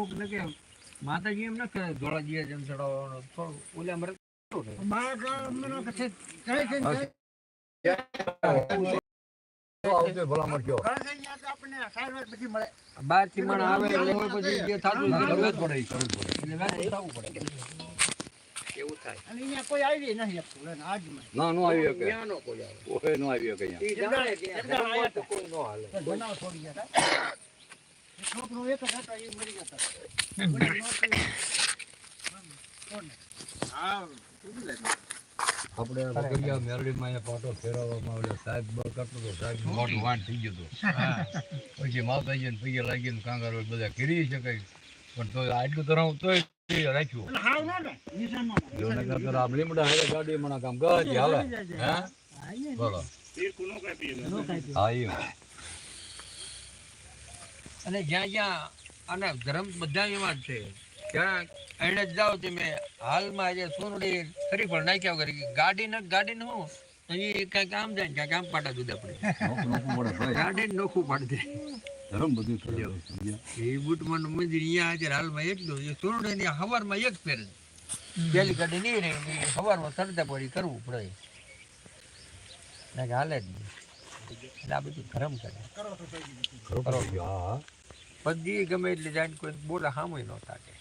અમુક ને કે માતાજી એમ ન કરે ધોળાજી જેમ ચડાવવાનો થોડું ઓલા મરે મારા કઈ કઈ ભલામણ કયો આપણને બધી મળે બારથી મણ આવે એટલે પછી જે થતું કરવું પડે કરવું પડે. એટલે વેચવું થવું પડે. એવું થાય. અને અહીંયા કોઈ આવી નહીં શકતું આજમાં ના નો આવી શકે. ત્યાં નો કોઈ આવે. કોઈ નો આવી શકે અહીંયા. ઈ જાણે કે અહીંયા કોઈ નો હાલે. બનાવ છોડી ગયા હતા. એ છોકરો એક જ હતો એ મરી ગયો હતો. બધી નોકરી. કોને? હા આપણે બકરિયા મેરડીમાં અહીંયા પાટો ફેરવવામાં આવ્યો સાહેબ બળ કરતો હતો સાહેબ મોટું વાંઢ થઈ ગયું હતું પછી માતાજી ને પૈયા લાગીને કાંગારો બધા કરી શકાય પણ તો આટલું તરાવ તોય રાખ્યું ના ને ના. હારે ગાડી મને કામ ગજ હાલે હા બોલો હા અને જ્યાં જ્યાં અને ધર્મ બધા એમાં જ છે. ત્યાં એને જ જાઓ તમે. હાલમાં જે સોનડી ફરી પણ નાખ્યા વગર. ગાડી ન ગાડી ન હું એ કાંઈક આમ જાય કાંઈક આમ પાટા દૂધ ભાઈ ગાડી નોખું પાડી દે. ધરમ બધું? એ બુટમાનનું મંદિર અહીંયા હાજર હાલમાં એક દો સોનડી હવારમાં એક ફેર પેલી ગાડી નહીં રહી હવારમાં સરતા પડી કરવું પડે. ના હાલે જ નહીં. એટલે આ બધું ધર્મ કરે. કરો બધી ગમે એટલે જાય કોઈ બોલે સામે ન તાકે